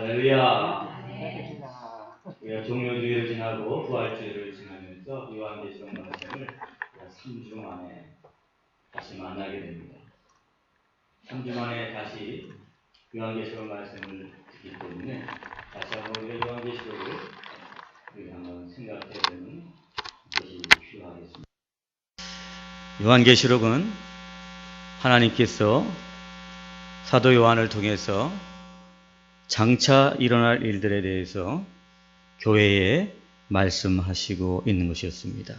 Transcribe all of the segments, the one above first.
할렐루야. 네. 우리가 종료주의를 지나고 부활주의를 지나면서 요한계시록 말씀을 3주 만에 다시 만나게 됩니다. 3주 만에 다시 요한계시록 말씀을 듣기 때문에 다시 한번 우리가 요한계시록을 우리가 한번 생각해야 되는 것이 필요하겠습니다. 요한계시록은 하나님께서 사도 요한을 통해서 장차 일어날 일들에 대해서 교회에 말씀하시고 있는 것이었습니다.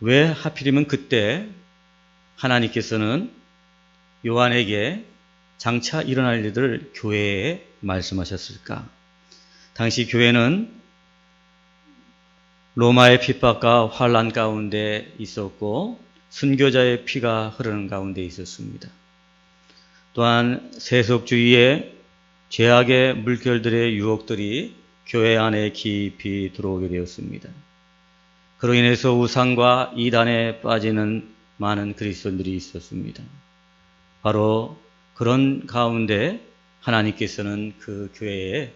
왜 하필이면 그때 하나님께서는 요한에게 장차 일어날 일들을 교회에 말씀하셨을까? 당시 교회는 로마의 핍박과 환란 가운데 있었고 순교자의 피가 흐르는 가운데 있었습니다. 또한 세속주의의 죄악의 물결들의 유혹들이 교회 안에 깊이 들어오게 되었습니다. 그로 인해서 우상과 이단에 빠지는 많은 그리스도인들이 있었습니다. 바로 그런 가운데 하나님께서는 그 교회에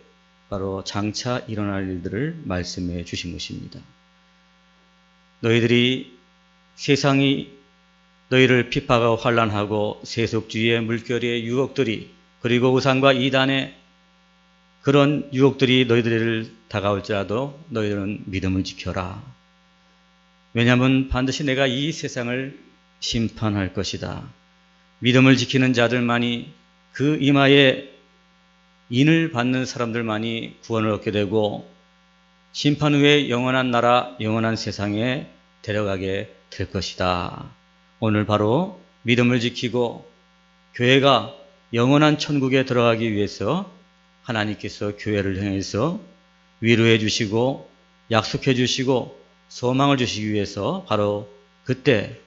바로 장차 일어날 일들을 말씀해 주신 것입니다. 너희들이 세상이 너희를 핍박하고 환란하고 세속주의의 물결의 유혹들이 그리고 우상과 이단의 그런 유혹들이 너희들을 다가올지라도 너희들은 믿음을 지켜라. 왜냐하면 반드시 내가 이 세상을 심판할 것이다. 믿음을 지키는 자들만이 그 이마에 인을 받는 사람들만이 구원을 얻게 되고 심판 후에 영원한 나라, 영원한 세상에 데려가게 될 것이다. 오늘 바로 믿음을 지키고 교회가 영원한 천국에 들어가기 위해서 하나님께서 교회를 향해서 위로해 주시고 약속해 주시고 소망을 주시기 위해서 바로 그때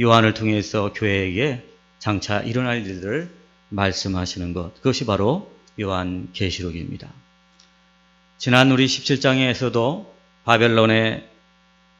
요한을 통해서 교회에게 장차 일어날 일들을 말씀하시는 것. 그것이 바로 요한 계시록입니다. 지난 우리 17장에서도 바벨론의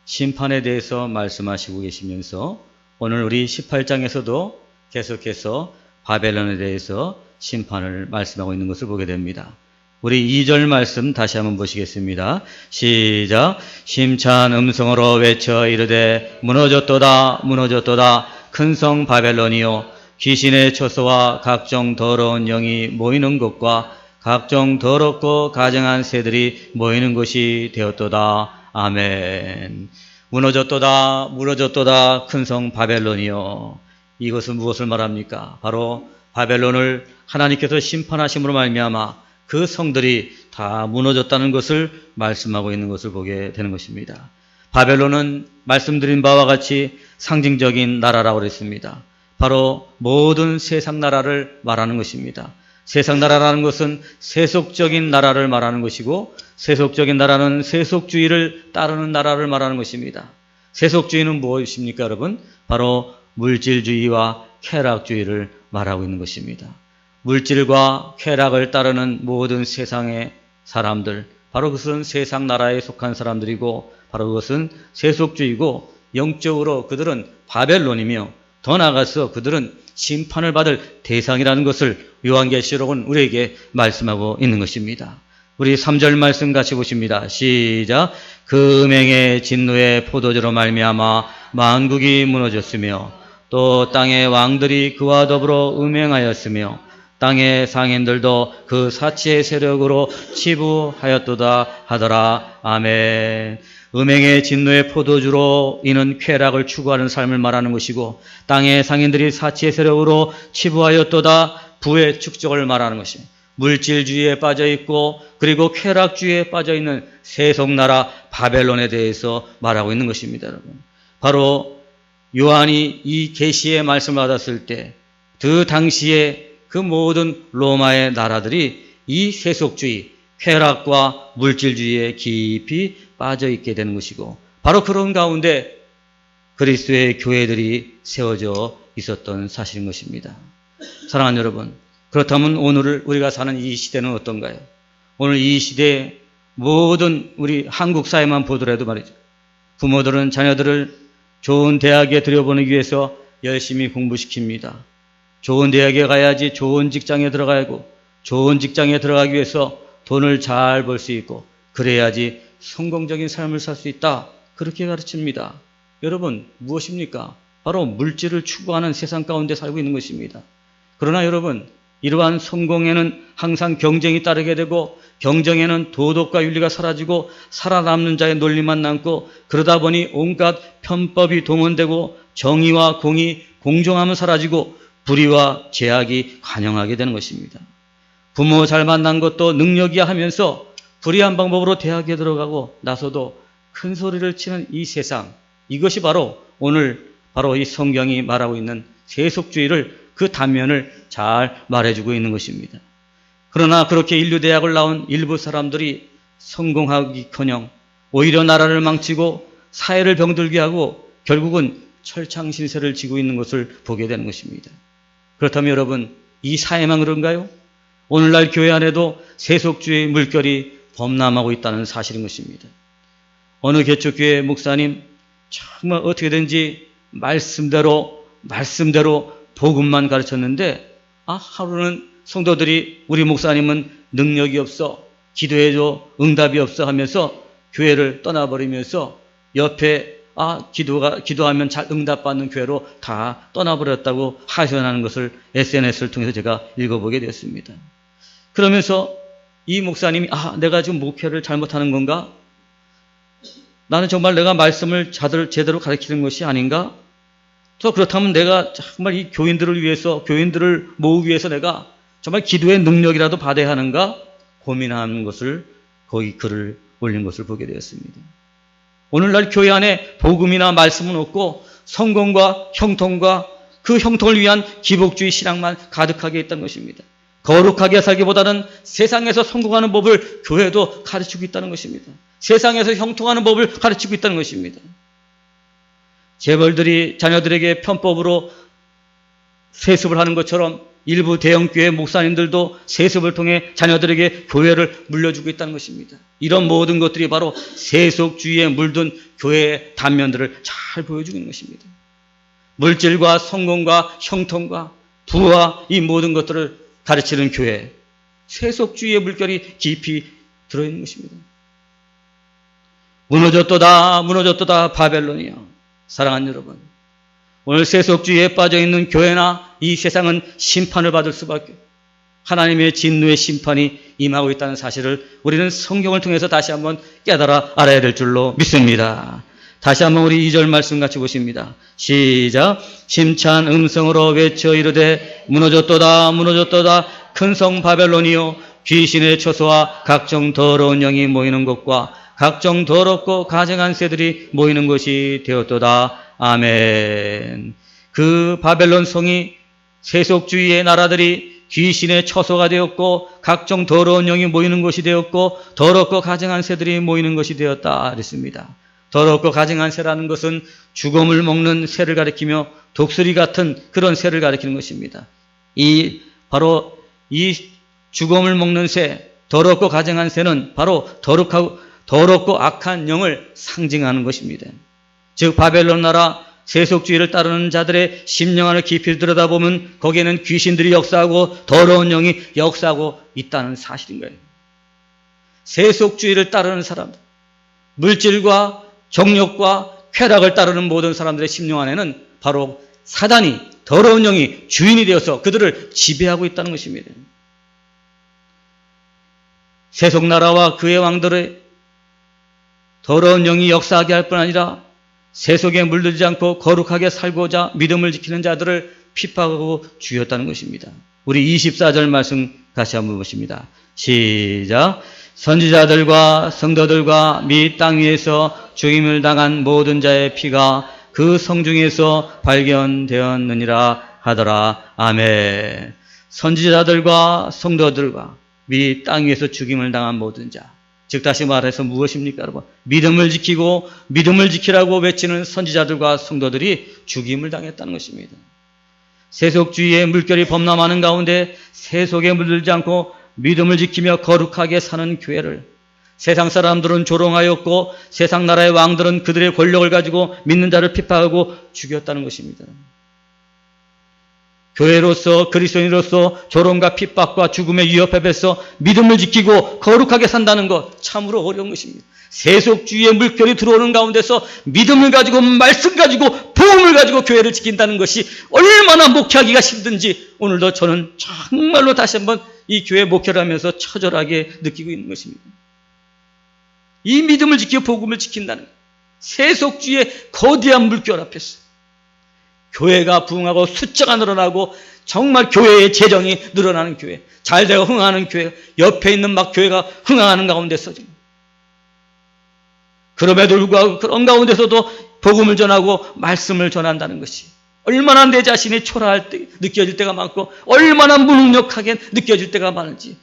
심판에 대해서 말씀하시고 계시면서 오늘 우리 18장에서도 계속해서 바벨론에 대해서 심판을 말씀하고 있는 것을 보게 됩니다. 우리 2절 말씀 다시 한번 보시겠습니다. 시작. 심찬 음성으로 외쳐 이르되 무너졌도다 무너졌도다 큰 성 바벨론이요 귀신의 처소와 각종 더러운 영이 모이는 곳과 각종 더럽고 가정한 새들이 모이는 곳이 되었도다. 아멘. 무너졌도다 무너졌도다 큰 성 바벨론이요 이것은 무엇을 말합니까? 바로 바벨론을 하나님께서 심판하심으로 말미암아 그 성들이 다 무너졌다는 것을 말씀하고 있는 것을 보게 되는 것입니다. 바벨론은 말씀드린 바와 같이 상징적인 나라라고 그랬습니다. 바로 모든 세상 나라를 말하는 것입니다. 세상 나라라는 것은 세속적인 나라를 말하는 것이고 세속적인 나라는 세속주의를 따르는 나라를 말하는 것입니다. 세속주의는 무엇입니까, 여러분? 바로 물질주의와 쾌락주의를 말하고 있는 것입니다. 물질과 쾌락을 따르는 모든 세상의 사람들, 바로 그것은 세상 나라에 속한 사람들이고, 바로 그것은 세속주의고, 영적으로 그들은 바벨론이며, 더 나아가서 그들은 심판을 받을 대상이라는 것을 요한계시록은 우리에게 말씀하고 있는 것입니다. 우리 3절 말씀 같이 보십니다. 시작. 그 음행의 진노의 포도주로 말미암아 만국이 무너졌으며 또 땅의 왕들이 그와 더불어 음행하였으며 땅의 상인들도 그 사치의 세력으로 치부하였도다 하더라. 아멘. 음행의 진노의 포도주로 이는 쾌락을 추구하는 삶을 말하는 것이고 땅의 상인들이 사치의 세력으로 치부하였도다 부의 축적을 말하는 것입니다. 물질주의에 빠져 있고 그리고 쾌락주의에 빠져 있는 세속나라 바벨론에 대해서 말하고 있는 것입니다, 여러분. 바로 요한이 이 계시의 말씀을 받았을 때 그 당시에 그 모든 로마의 나라들이 이 세속주의, 쾌락과 물질주의에 깊이 빠져 있게 되는 것이고 바로 그런 가운데 그리스도의 교회들이 세워져 있었던 사실인 것입니다. 사랑하는 여러분, 그렇다면 오늘 우리가 사는 이 시대는 어떤가요? 오늘 이 시대에 모든 우리 한국 사회만 보더라도 말이죠. 부모들은 자녀들을 좋은 대학에 들여보내기 위해서 열심히 공부시킵니다. 좋은 대학에 가야지 좋은 직장에 들어가야 하고 좋은 직장에 들어가기 위해서 돈을 잘 벌 수 있고 그래야지 성공적인 삶을 살 수 있다. 그렇게 가르칩니다. 여러분 무엇입니까? 바로 물질을 추구하는 세상 가운데 살고 있는 것입니다. 그러나 여러분 이러한 성공에는 항상 경쟁이 따르게 되고 경쟁에는 도덕과 윤리가 사라지고 살아남는 자의 논리만 남고 그러다 보니 온갖 편법이 동원되고 정의와 공의, 공정함은 사라지고 불의와 제약이 관영하게 되는 것입니다. 부모 잘 만난 것도 능력이야 하면서 불의한 방법으로 대학에 들어가고 나서도 큰 소리를 치는 이 세상 이것이 바로 오늘 바로 이 성경이 말하고 있는 세속주의를 그 단면을 잘 말해주고 있는 것입니다. 그러나 그렇게 인류 대학을 나온 일부 사람들이 성공하기커녕 오히려 나라를 망치고 사회를 병들게 하고 결국은 철창 신세를 지고 있는 것을 보게 되는 것입니다. 그렇다면 여러분 이 사회만 그런가요? 오늘날 교회 안에도 세속주의 물결이 범람하고 있다는 사실인 것입니다. 어느 개척교회 목사님 정말 어떻게든지 말씀대로 말씀대로 복음만 가르쳤는데 아 하루는 성도들이 우리 목사님은 능력이 없어 기도해줘 응답이 없어 하면서 교회를 떠나버리면서 옆에 아 기도가 기도하면 잘 응답받는 교회로 다 떠나버렸다고 하소연하는 것을 SNS를 통해서 제가 읽어보게 되었습니다. 그러면서 이 목사님이 아 내가 지금 목회를 잘못하는 건가? 나는 정말 내가 말씀을 제대로 가르치는 것이 아닌가? 또 그렇다면 내가 정말 이 교인들을 위해서 교인들을 모으기 위해서 내가 정말 기도의 능력이라도 받아야 하는가 고민하는 것을 거기 글을 올린 것을 보게 되었습니다. 오늘날 교회 안에 복음이나 말씀은 없고 성공과 형통과 그 형통을 위한 기복주의 신앙만 가득하게 있다는 것입니다. 거룩하게 살기보다는 세상에서 성공하는 법을 교회도 가르치고 있다는 것입니다. 세상에서 형통하는 법을 가르치고 있다는 것입니다. 재벌들이 자녀들에게 편법으로 세습을 하는 것처럼 일부 대형교회 목사님들도 세습을 통해 자녀들에게 교회를 물려주고 있다는 것입니다. 이런 모든 것들이 바로 세속주의에 물든 교회의 단면들을 잘 보여주고 있는 것입니다. 물질과 성공과 형통과 부와 이 모든 것들을 가르치는 교회, 세속주의의 물결이 깊이 들어있는 것입니다. 무너졌도다, 무너졌도다, 바벨론이요. 사랑하는 여러분. 오늘 세속주의에 빠져 있는 교회나 이 세상은 심판을 받을 수밖에 하나님의 진노의 심판이 임하고 있다는 사실을 우리는 성경을 통해서 다시 한번 깨달아 알아야 될 줄로 믿습니다. 다시 한번 우리 2절 말씀 같이 보십니다. 시작. 심찬 음성으로 외쳐 이르되 무너졌도다 무너졌도다 큰 성 바벨론이요 귀신의 처소와 각종 더러운 영이 모이는 곳과 각종 더럽고 가증한 새들이 모이는 것이 되었도다. 아멘. 그 바벨론 성이 세속주의의 나라들이 귀신의 처소가 되었고 각종 더러운 영이 모이는 것이 되었고 더럽고 가증한 새들이 모이는 것이 되었다 그랬습니다. 더럽고 가증한 새라는 것은 죽음을 먹는 새를 가리키며 독수리 같은 그런 새를 가리키는 것입니다. 이 바로 이 죽음을 먹는 새, 더럽고 가증한 새는 바로 더럽고 더럽고 악한 영을 상징하는 것입니다. 즉 바벨론 나라 세속주의를 따르는 자들의 심령 안을 깊이 들여다보면 거기에는 귀신들이 역사하고 더러운 영이 역사하고 있다는 사실인 거예요. 세속주의를 따르는 사람들, 물질과 정욕과 쾌락을 따르는 모든 사람들의 심령 안에는 바로 사단이 더러운 영이 주인이 되어서 그들을 지배하고 있다는 것입니다. 세속 나라와 그의 왕들의 더러운 영이 역사하게 할 뿐 아니라 세속에 물들지 않고 거룩하게 살고자 믿음을 지키는 자들을 핍박하고 죽였다는 것입니다. 우리 24절 말씀 다시 한번 보십니다. 시작. 선지자들과 성도들과 미 땅 위에서 죽임을 당한 모든 자의 피가 그 성중에서 발견되었느니라 하더라. 아멘. 선지자들과 성도들과 미 땅 위에서 죽임을 당한 모든 자. 즉 다시 말해서 무엇입니까, 여러분? 믿음을 지키고 믿음을 지키라고 외치는 선지자들과 성도들이 죽임을 당했다는 것입니다. 세속주의의 물결이 범람하는 가운데 세속에 물들지 않고 믿음을 지키며 거룩하게 사는 교회를 세상 사람들은 조롱하였고 세상 나라의 왕들은 그들의 권력을 가지고 믿는 자를 핍박하고 죽였다는 것입니다. 교회로서 그리스도인으로서 조롱과 핍박과 죽음의 위협 앞에서 믿음을 지키고 거룩하게 산다는 것 참으로 어려운 것입니다. 세속주의의 물결이 들어오는 가운데서 믿음을 가지고 말씀 가지고 복음을 가지고 교회를 지킨다는 것이 얼마나 목회하기가 힘든지 오늘도 저는 정말로 다시 한번 이 교회 목회를 하면서 처절하게 느끼고 있는 것입니다. 이 믿음을 지키고 복음을 지킨다는 것. 세속주의의 거대한 물결 앞에서 교회가 부흥하고 숫자가 늘어나고 정말 교회의 재정이 늘어나는 교회, 잘 되고 흥하는 교회, 옆에 있는 막 교회가 흥하는 가운데서 지금 그럼에도 불구하고 그런 가운데서도 복음을 전하고 말씀을 전한다는 것이 얼마나 내 자신이 초라할 때 느껴질 때가 많고 얼마나 무능력하게 느껴질 때가 많은지.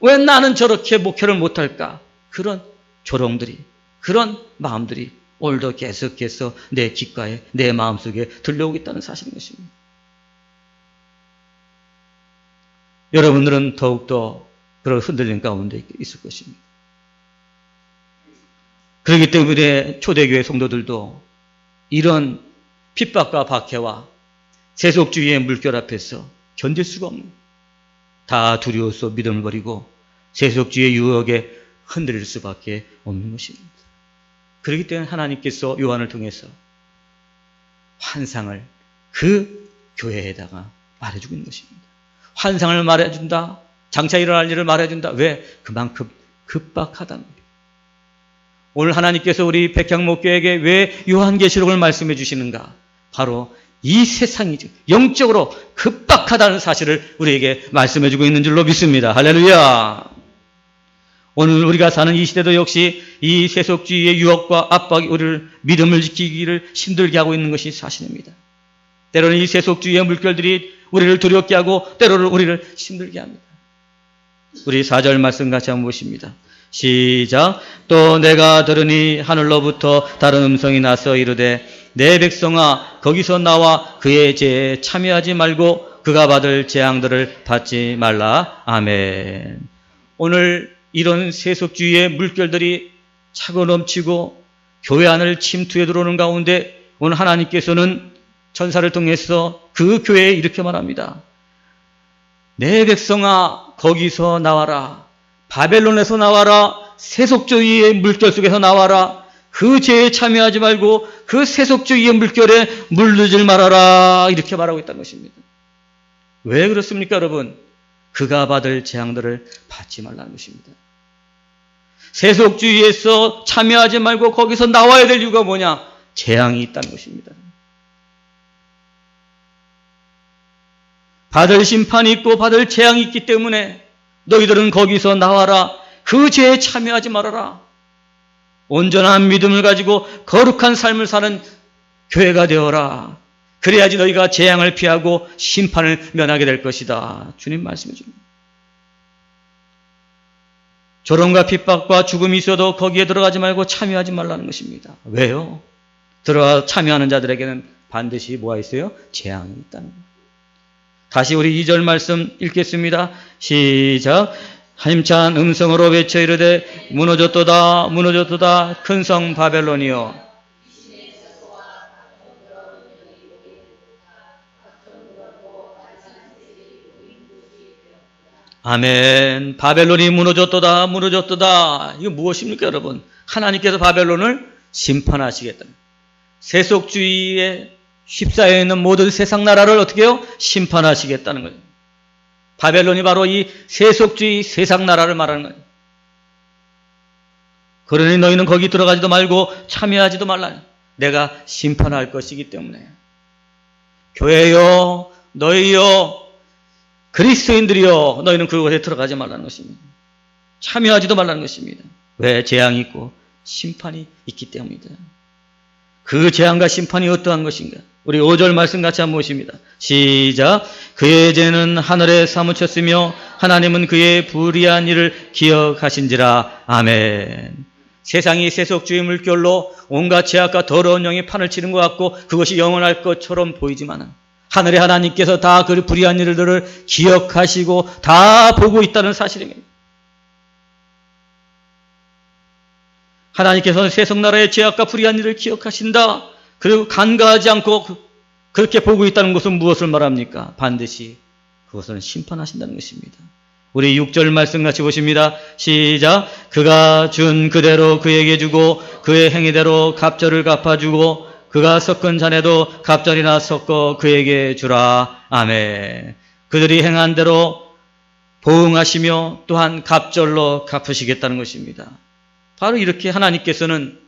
왜 나는 저렇게 목회를 못할까? 그런 조롱들이 그런 마음들이 오늘도 계속해서 내 귓가에 내 마음속에 들려오고 있다는 사실인 것입니다. 여러분들은 더욱더 그런 흔들림 가운데 있을 것입니다. 그렇기 때문에 초대교회 성도들도 이런 핍박과 박해와 세속주의의 물결 앞에서 견딜 수가 없는 다 두려워서 믿음을 버리고 세속주의의 유혹에 흔들릴 수밖에 없는 것입니다. 그렇기 때문에 하나님께서 요한을 통해서 환상을 그 교회에다가 말해주고 있는 것입니다. 환상을 말해준다. 장차 일어날 일을 말해준다. 왜? 그만큼 급박하다는 거예요. 오늘 하나님께서 우리 백향목교에게 왜 요한계시록을 말씀해 주시는가? 바로 이 세상이 영적으로 급박하다는 사실을 우리에게 말씀해 주고 있는 줄로 믿습니다. 할렐루야! 오늘 우리가 사는 이 시대도 역시 이 세속주의의 유혹과 압박이 우리를 믿음을 지키기를 힘들게 하고 있는 것이 사실입니다. 때로는 이 세속주의의 물결들이 우리를 두렵게 하고 때로는 우리를 힘들게 합니다. 우리 4절 말씀 같이 한번 보십니다. 시작. 또 내가 들으니 하늘로부터 다른 음성이 나서 이르되 내 백성아 거기서 나와 그의 죄에 참여하지 말고 그가 받을 재앙들을 받지 말라. 아멘. 오늘 이런 세속주의의 물결들이 차고 넘치고 교회 안을 침투해 들어오는 가운데 오늘 하나님께서는 천사를 통해서 그 교회에 이렇게 말합니다. 내 백성아 거기서 나와라. 바벨론에서 나와라. 세속주의의 물결 속에서 나와라. 그 죄에 참여하지 말고 그 세속주의의 물결에 물들질 말아라. 이렇게 말하고 있다는 것입니다. 왜 그렇습니까, 여러분? 그가 받을 재앙들을 받지 말라는 것입니다. 세속주의에서 참여하지 말고 거기서 나와야 될 이유가 뭐냐? 재앙이 있다는 것입니다. 받을 심판이 있고 받을 재앙이 있기 때문에 너희들은 거기서 나와라. 그 죄에 참여하지 말아라. 온전한 믿음을 가지고 거룩한 삶을 사는 교회가 되어라. 그래야지 너희가 재앙을 피하고 심판을 면하게 될 것이다. 주님 말씀해 줍니다. 조롱과 핍박과 죽음이 있어도 거기에 들어가지 말고 참여하지 말라는 것입니다. 왜요? 들어가 참여하는 자들에게는 반드시 뭐가 있어요? 재앙이 있다는 거예요. 다시 우리 2절 말씀 읽겠습니다. 시작. 힘찬 음성으로 외쳐 이르되 무너졌도다 무너졌도다 큰 성 바벨론이여 아멘. 바벨론이 무너졌도다, 무너졌도다. 이거 무엇입니까, 여러분? 하나님께서 바벨론을 심판하시겠다. 세속주의에 휩싸여 있는 모든 세상 나라를 어떻게 해요? 심판하시겠다는 거예요. 바벨론이 바로 이 세속주의 세상 나라를 말하는 거예요. 그러니 너희는 거기 들어가지도 말고 참여하지도 말라. 내가 심판할 것이기 때문에. 교회요, 너희요, 그리스도인들이여 너희는 그곳에 들어가지 말라는 것입니다. 참여하지도 말라는 것입니다. 왜 재앙이 있고 심판이 있기 때문이다. 그 재앙과 심판이 어떠한 것인가? 우리 5절 말씀 같이 한번 보십니다. 시작. 그의 죄는 하늘에 사무쳤으며 하나님은 그의 불의한 일을 기억하신지라. 아멘. 세상이 세속주의 물결로 온갖 죄악과 더러운 영이 판을 치는 것 같고 그것이 영원할 것처럼 보이지만 하늘의 하나님께서 다 그 불의한 일들을 기억하시고 다 보고 있다는 사실입니다. 하나님께서는 세속나라의 죄악과 불의한 일을 기억하신다. 그리고 간과하지 않고 그 그렇게 보고 있다는 것은 무엇을 말합니까? 반드시 그것은 심판하신다는 것입니다. 우리 6절 말씀 같이 보십니다. 시작. 그가 준 그대로 그에게 주고 그의 행위대로 갑절을 갚아주고 그가 섞은 잔에도 갑절이나 섞어 그에게 주라. 아멘. 그들이 행한 대로 보응하시며 또한 갑절로 갚으시겠다는 것입니다. 바로 이렇게 하나님께서는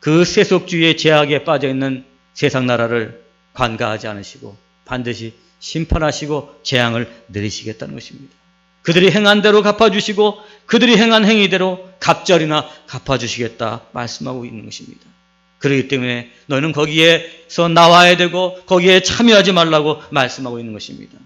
그 세속주의의 제약에 빠져 있는 세상 나라를 관가하지 않으시고 반드시 심판하시고 재앙을 내리시겠다는 것입니다. 그들이 행한 대로 갚아주시고 그들이 행한 행위대로 갑절이나 갚아주시겠다 말씀하고 있는 것입니다. 그렇기 때문에 너는 거기에서 나와야 되고 거기에 참여하지 말라고 말씀하고 있는 것입니다.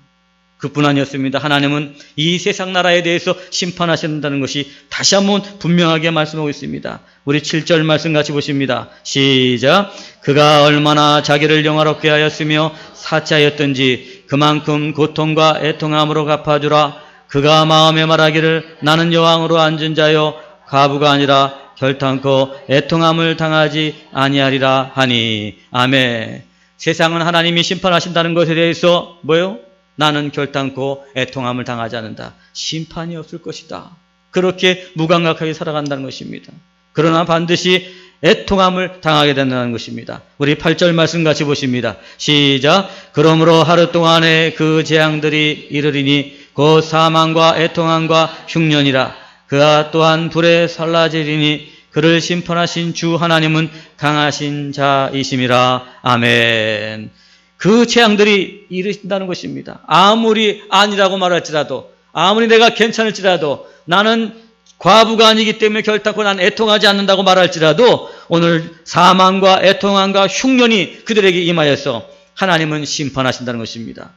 그뿐 아니었습니다. 하나님은 이 세상 나라에 대해서 심판하신다는 것이 다시 한번 분명하게 말씀하고 있습니다. 우리 7절 말씀 같이 보십니다. 시작. 그가 얼마나 자기를 영화롭게 하였으며 사치하였던지 그만큼 고통과 애통함으로 갚아주라. 그가 마음에 말하기를 나는 여왕으로 앉은 자요 가부가 아니라 결탄코 애통함을 당하지 아니하리라 하니 아멘. 세상은 하나님이 심판하신다는 것에 대해서 뭐요? 나는 결단코 애통함을 당하지 않는다. 심판이 없을 것이다. 그렇게 무감각하게 살아간다는 것입니다. 그러나 반드시 애통함을 당하게 된다는 것입니다. 우리 8절 말씀 같이 보십니다. 시작. 그러므로 하루 동안에 그 재앙들이 이르리니 곧 사망과 애통함과 흉년이라. 그가 또한 불에 살라지리니 그를 심판하신 주 하나님은 강하신 자이심이라. 아멘. 그 재앙들이 이르신다는 것입니다. 아무리 아니라고 말할지라도, 아무리 내가 괜찮을지라도, 나는 과부가 아니기 때문에 결단코 난 애통하지 않는다고 말할지라도, 오늘 사망과 애통함과 흉년이 그들에게 임하여서 하나님은 심판하신다는 것입니다.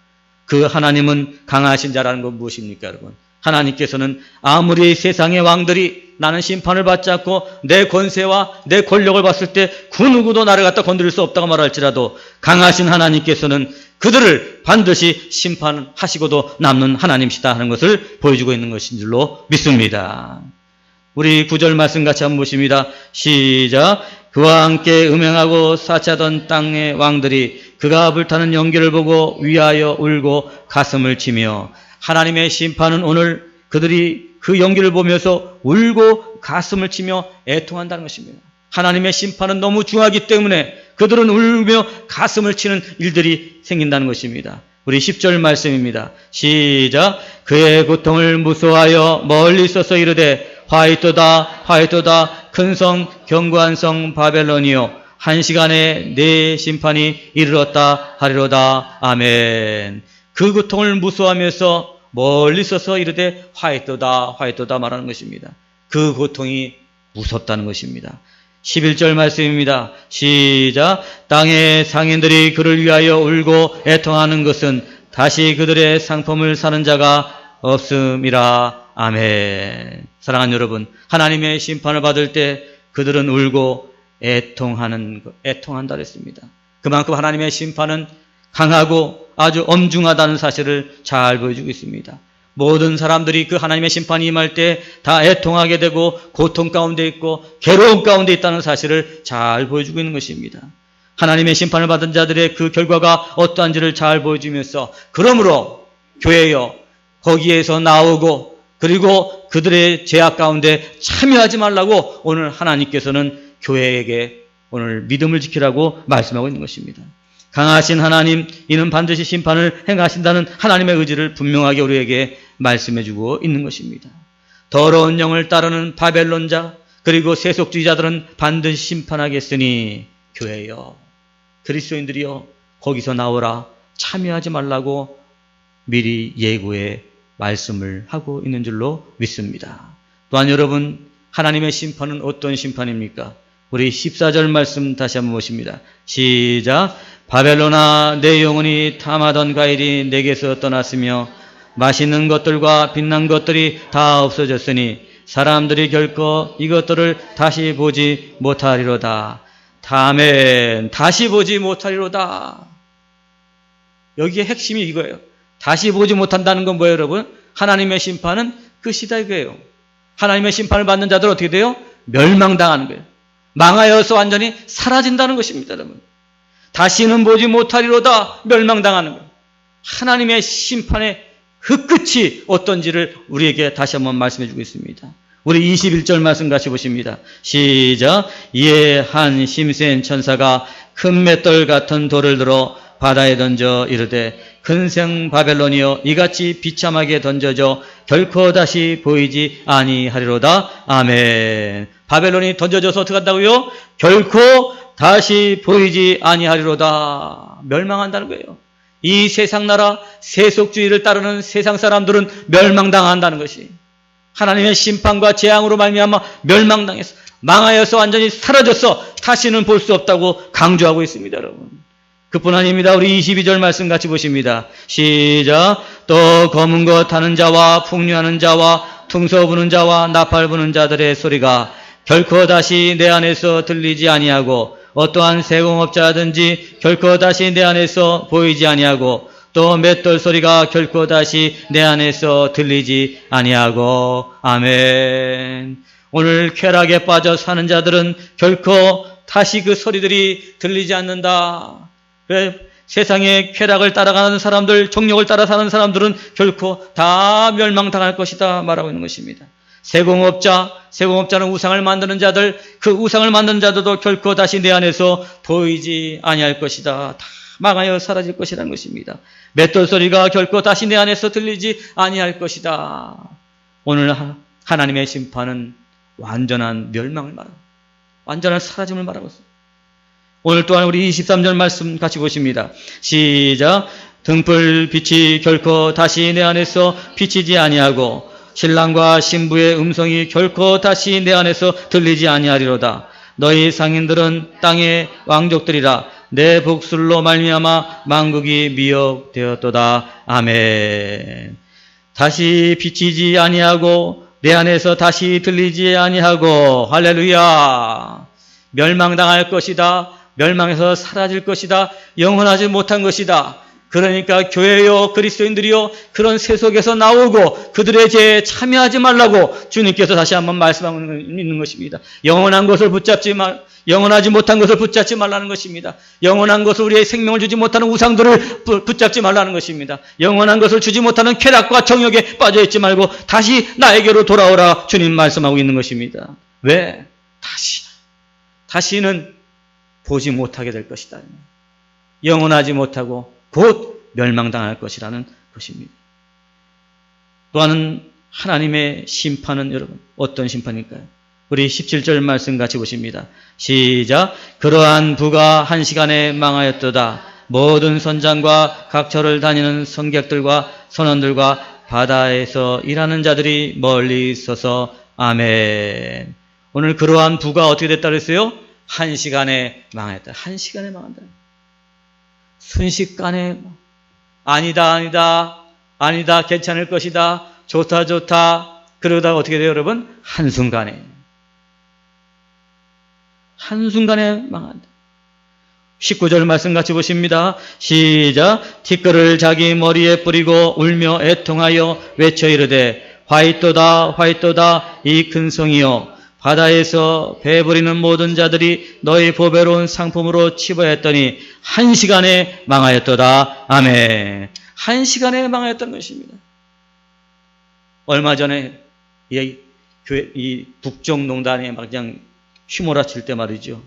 그 하나님은 강하신 자라는 건 무엇입니까, 여러분? 하나님께서는 아무리 세상의 왕들이 나는 심판을 받지 않고 내 권세와 내 권력을 봤을 때 그 누구도 나를 갖다 건드릴 수 없다고 말할지라도 강하신 하나님께서는 그들을 반드시 심판하시고도 남는 하나님이시다 하는 것을 보여주고 있는 것인 줄로 믿습니다. 우리 구절 말씀 같이 한번 보십니다. 시작. 그와 함께 음행하고 사치하던 땅의 왕들이 그가 불타는 연기를 보고 위하여 울고 가슴을 치며 하나님의 심판은 오늘 그들이 그 연기를 보면서 울고 가슴을 치며 애통한다는 것입니다. 하나님의 심판은 너무 중하기 때문에 그들은 울며 가슴을 치는 일들이 생긴다는 것입니다. 우리 10절 말씀입니다. 시작. 그의 고통을 무서워하여 멀리 있어서 이르되 화이토다 화이토다 큰성 견고한 성 바벨론이요 한 시간에 내 심판이 이르렀다 하리로다 아멘. 그 고통을 무서워하면서 멀리 있어서 이르되 화이토다 화이토다 말하는 것입니다. 그 고통이 무섭다는 것입니다. 11절 말씀입니다. 시작. 땅의 상인들이 그를 위하여 울고 애통하는 것은 다시 그들의 상품을 사는 자가 없음이라. 아멘. 사랑하는 여러분, 하나님의 심판을 받을 때 그들은 울고 애통하는, 애통한다 그랬습니다. 그만큼 하나님의 심판은 강하고 아주 엄중하다는 사실을 잘 보여주고 있습니다. 모든 사람들이 그 하나님의 심판이 임할 때 다 애통하게 되고 고통 가운데 있고 괴로움 가운데 있다는 사실을 잘 보여주고 있는 것입니다. 하나님의 심판을 받은 자들의 그 결과가 어떠한지를 잘 보여주면서 그러므로 교회여 거기에서 나오고 그리고 그들의 죄악 가운데 참여하지 말라고 오늘 하나님께서는 교회에게 오늘 믿음을 지키라고 말씀하고 있는 것입니다. 강하신 하나님, 이는 반드시 심판을 행하신다는 하나님의 의지를 분명하게 우리에게 말씀해 주고 있는 것입니다. 더러운 영을 따르는 바벨론자, 그리고 세속주의자들은 반드시 심판하겠으니, 교회여, 그리스도인들이여, 거기서 나오라, 참여하지 말라고 미리 예고의 말씀을 하고 있는 줄로 믿습니다. 또한 여러분, 하나님의 심판은 어떤 심판입니까? 우리 14절 말씀 다시 한번 보십니다. 시작. 바벨로나 내 영혼이 탐하던 과일이 내게서 떠났으며 맛있는 것들과 빛난 것들이 다 없어졌으니 사람들이 결코 이것들을 다시 보지 못하리로다. 다음엔 다시 보지 못하리로다. 여기에 핵심이 이거예요. 다시 보지 못한다는 건 뭐예요, 여러분? 하나님의 심판은 끝이다 이거예요. 하나님의 심판을 받는 자들 어떻게 돼요? 멸망당하는 거예요. 망하여서 완전히 사라진다는 것입니다, 여러분. 다시는 보지 못하리로다 멸망당하는 거예요. 하나님의 심판의 그 끝이 어떤지를 우리에게 다시 한번 말씀해 주고 있습니다. 우리 21절 말씀 같이 보십니다. 시작. 이에 한 심센 천사가 큰 맷돌 같은 돌을 들어 바다에 던져 이르되 큰생 바벨론이여 이같이 비참하게 던져져 결코 다시 보이지 아니하리로다. 아멘. 바벨론이 던져져서 어떻게 한다고요? 결코 다시 보이지 아니하리로다. 멸망한다는 거예요. 이 세상 나라 세속주의를 따르는 세상 사람들은 멸망당한다는 것이 하나님의 심판과 재앙으로 말미암아 멸망당해서 망하여서 완전히 사라졌어 다시는 볼 수 없다고 강조하고 있습니다, 여러분. 그뿐 아닙니다. 우리 22절 말씀 같이 보십니다. 시작. 또 검은 것 타는 자와 풍류하는 자와 퉁서 부는 자와 나팔 부는 자들의 소리가 결코 다시 내 안에서 들리지 아니하고 어떠한 세공업자든지 결코 다시 내 안에서 보이지 아니하고 또 맷돌 소리가 결코 다시 내 안에서 들리지 아니하고 아멘. 오늘 쾌락에 빠져 사는 자들은 결코 다시 그 소리들이 들리지 않는다. 왜 세상의 쾌락을 따라가는 사람들, 정욕을 따라 사는 사람들은 결코 다 멸망당할 것이다 말하고 있는 것입니다. 세공업자, 세공업자는 우상을 만드는 자들, 그 우상을 만드는 자들도 결코 다시 내 안에서 보이지 아니할 것이다. 다 망하여 사라질 것이라는 것입니다. 맷돌 소리가 결코 다시 내 안에서 들리지 아니할 것이다. 오늘 하나님의 심판은 완전한 멸망을 말하고 완전한 사라짐을 말하고 있습니다. 오늘 또한 우리 23절 말씀 같이 보십니다. 시작. 등불 빛이 결코 다시 내 안에서 비치지 아니하고 신랑과 신부의 음성이 결코 다시 내 안에서 들리지 아니하리로다. 너희 상인들은 땅의 왕족들이라 내 복술로 말미암아 만국이 미혹되었도다. 아멘. 다시 비치지 아니하고 내 안에서 다시 들리지 아니하고 할렐루야. 멸망당할 것이다. 멸망해서 사라질 것이다. 영원하지 못한 것이다. 그러니까 교회요 그리스도인들이요 그런 세속에서 나오고 그들의 죄에 참여하지 말라고 주님께서 다시 한번 말씀하고 있는 것입니다. 영원한 것을 붙잡지 말 영원하지 못한 것을 붙잡지 말라는 것입니다. 영원한 것을 우리의 생명을 주지 못하는 우상들을 붙잡지 말라는 것입니다. 영원한 것을 주지 못하는 쾌락과 정욕에 빠져 있지 말고 다시 나에게로 돌아오라 주님 말씀하고 있는 것입니다. 왜? 다시 다시는 보지 못하게 될 것이다. 영원하지 못하고 곧 멸망당할 것이라는 것입니다. 또 하나는 하나님의 심판은 여러분 어떤 심판일까요? 우리 17절 말씀 같이 보십니다. 시작. 그러한 부가 한 시간에 망하였도다. 모든 선장과 각처를 다니는 성객들과 선원들과 바다에서 일하는 자들이 멀리 있어서 아멘. 오늘 그러한 부가 어떻게 됐다 그랬어요? 한 시간에 망했다. 한 시간에 망한다. 순식간에 아니다 아니다 아니다 괜찮을 것이다 좋다 좋다 그러다가 어떻게 돼요 여러분? 한순간에 한순간에 망한다. 19절 말씀 같이 보십니다. 시작. 티끌을 자기 머리에 뿌리고 울며 애통하여 외쳐 이르되 화이토다 화이토다 이 큰 성이여 바다에서 배부리는 모든 자들이 너희 보배로운 상품으로 치부했더니 한 시간에 망하였도다. 아멘. 한 시간에 망하였던 것입니다. 얼마 전에 이, 이 북정농단에 막 그냥 휘몰아칠 때 말이죠.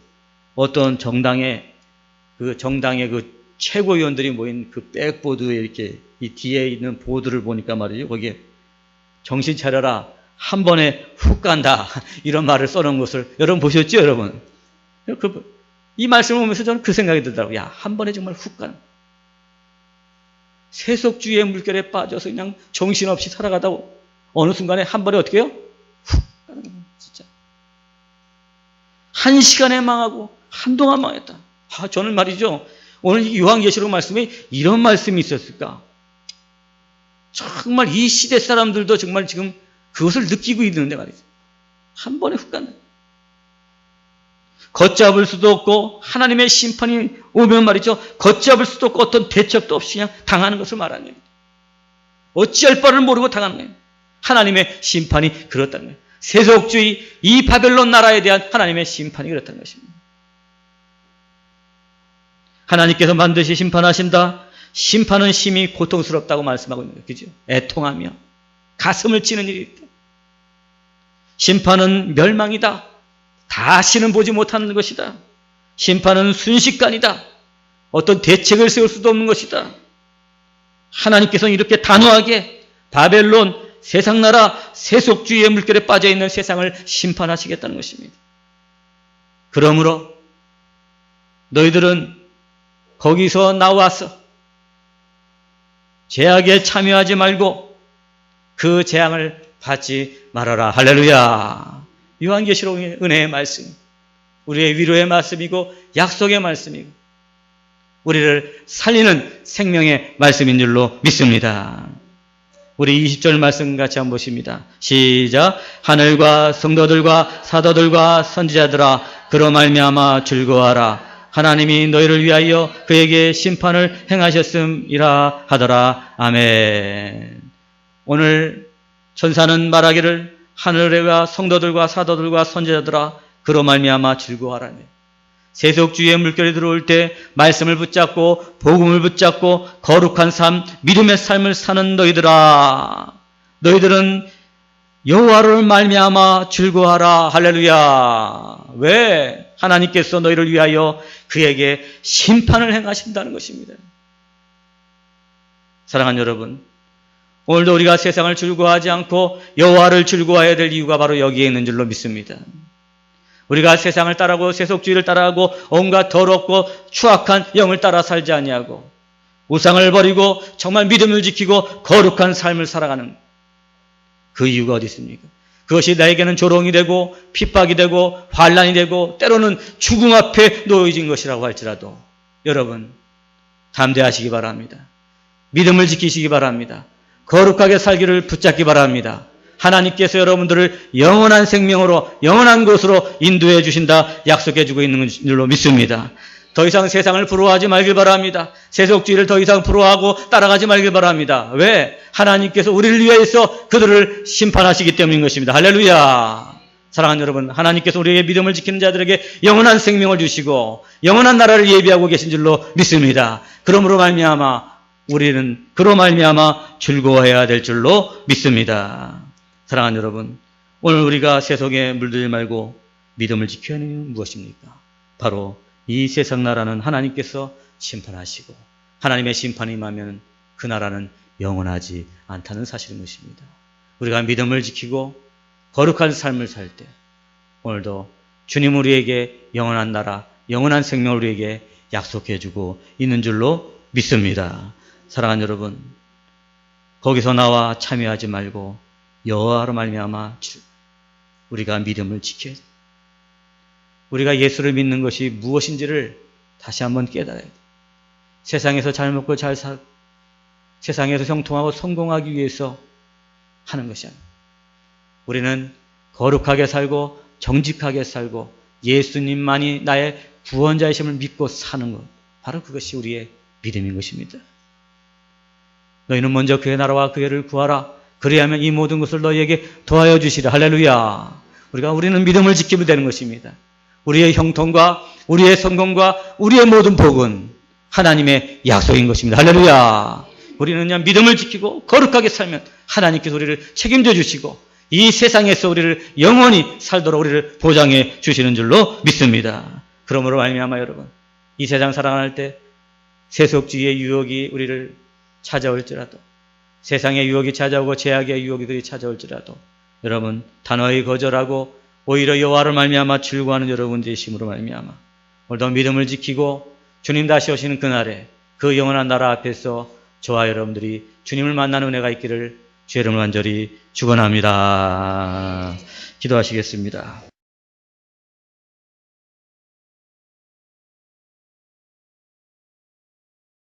어떤 정당의 그 정당의 그 최고위원들이 모인 그 백보드에 이렇게 이 뒤에 있는 보드를 보니까 말이죠. 거기에 정신 차려라. 한 번에 훅 간다. 이런 말을 써놓은 것을 여러분 보셨죠, 여러분? 그, 이 말씀을 보면서 저는 그 생각이 들더라고요. 야, 한 번에 정말 훅 가는. 세속주의의 물결에 빠져서 그냥 정신없이 살아가다 어느 순간에 한 번에 어떻게 해요? 훅 가는 거예요, 진짜. 한 시간에 망하고 한동안 망했다. 아, 저는 말이죠. 오늘 요한계시록 말씀에 이런 말씀이 있었을까? 정말 이 시대 사람들도 정말 지금 그것을 느끼고 있는데 말이죠. 한 번에 훅 간다. 걷잡을 수도 없고 하나님의 심판이 오면 말이죠. 걷잡을 수도 없고 어떤 대책도 없이 그냥 당하는 것을 말하는 거예요. 어찌할 바를 모르고 당하는 거예요. 하나님의 심판이 그렇다는 거예요. 세속주의 이 바벨론 나라에 대한 하나님의 심판이 그렇다는 것입니다. 하나님께서 반드시 심판하신다. 심판은 심히 고통스럽다고 말씀하고 있는. 그죠? 애통하며 가슴을 찌는 일이 있다. 심판은 멸망이다. 다시는 보지 못하는 것이다. 심판은 순식간이다. 어떤 대책을 세울 수도 없는 것이다. 하나님께서는 이렇게 단호하게 바벨론 세상 나라 세속주의의 물결에 빠져 있는 세상을 심판하시겠다는 것입니다. 그러므로 너희들은 거기서 나와서 제약에 참여하지 말고 그 재앙을 받지 말아라. 할렐루야. 요한계시록의 은혜의 말씀. 우리의 위로의 말씀이고 약속의 말씀이고 우리를 살리는 생명의 말씀인 줄로 믿습니다. 우리 20절 말씀 같이 한번 보십니다. 시작. 하늘과 성도들과 사도들과 선지자들아 그로 말미암아 즐거워하라. 하나님이 너희를 위하여 그에게 심판을 행하셨음이라 하더라. 아멘. 오늘 천사는 말하기를 하늘과 성도들과 사도들과 선지자들아 그로 말미암아 즐거워하라며 세속주의의 물결이 들어올 때 말씀을 붙잡고 복음을 붙잡고 거룩한 삶, 믿음의 삶을 사는 너희들아. 너희들은 여호와를 말미암아 즐거워하라. 할렐루야. 왜? 하나님께서 너희를 위하여 그에게 심판을 행하신다는 것입니다. 사랑하는 여러분 오늘도 우리가 세상을 즐거워하지 않고 여호와를 즐거워해야 될 이유가 바로 여기에 있는 줄로 믿습니다. 우리가 세상을 따라고 세속주의를 따라하고 온갖 더럽고 추악한 영을 따라 살지 아니하고 우상을 버리고 정말 믿음을 지키고 거룩한 삶을 살아가는 그 이유가 어디 있습니까? 그것이 나에게는 조롱이 되고 핍박이 되고 환란이 되고 때로는 죽음 앞에 놓여진 것이라고 할지라도 여러분 담대하시기 바랍니다. 믿음을 지키시기 바랍니다. 거룩하게 살기를 붙잡기 바랍니다. 하나님께서 여러분들을 영원한 생명으로 영원한 곳으로 인도해 주신다 약속해 주고 있는 줄로 믿습니다. 더 이상 세상을 부러워하지 말길 바랍니다. 세속주의를 더 이상 부러워하고 따라가지 말길 바랍니다. 왜? 하나님께서 우리를 위해서 그들을 심판하시기 때문인 것입니다. 할렐루야. 사랑하는 여러분, 하나님께서 우리에게 믿음을 지키는 자들에게 영원한 생명을 주시고 영원한 나라를 예비하고 계신 줄로 믿습니다. 그러므로 말미암아 우리는 그로 말미암아 즐거워해야 될 줄로 믿습니다. 사랑하는 여러분, 오늘 우리가 세속에 물들지 말고 믿음을 지켜야 하는 이유는 무엇입니까? 바로 이 세상 나라는 하나님께서 심판하시고 하나님의 심판이 임하면 그 나라는 영원하지 않다는 사실인 것입니다. 우리가 믿음을 지키고 거룩한 삶을 살 때 오늘도 주님 우리에게 영원한 나라, 영원한 생명을 우리에게 약속해 주고 있는 줄로 믿습니다. 사랑하는 여러분, 거기서 나와 참여하지 말고 여호와로 말미암아 우리가 믿음을 지켜야 돼. 우리가 예수를 믿는 것이 무엇인지를 다시 한번 깨달아야 돼. 세상에서 잘 먹고 잘 살, 세상에서 형통하고 성공하기 위해서 하는 것이 아니야. 우리는 거룩하게 살고 정직하게 살고 예수님만이 나의 구원자이심을 믿고 사는 것. 바로 그것이 우리의 믿음인 것입니다. 너희는 먼저 그의 나라와 그의를 구하라. 그리하면 이 모든 것을 너희에게 도하여 주시라. 할렐루야. 우리가 우리는 믿음을 지키면 되는 것입니다. 우리의 형통과 우리의 성공과 우리의 모든 복은 하나님의 약속인 것입니다. 할렐루야. 우리는 그냥 믿음을 지키고 거룩하게 살면 하나님께서 우리를 책임져 주시고 이 세상에서 우리를 영원히 살도록 우리를 보장해 주시는 줄로 믿습니다. 그러므로 말미암아 여러분 이 세상 살아갈 때 세속주의의 유혹이 우리를 찾아올지라도 세상의 유혹이 찾아오고 제약의 유혹들이 찾아올지라도 여러분 단호히 거절하고 오히려 여호와를 말미암아 즐거워하는 여러분 되심으로 말미암아 오늘도 믿음을 지키고 주님 다시 오시는 그날에 그 영원한 나라 앞에서 저와 여러분들이 주님을 만나는 은혜가 있기를 죄 이름을 간절히 축원합니다. 기도하시겠습니다.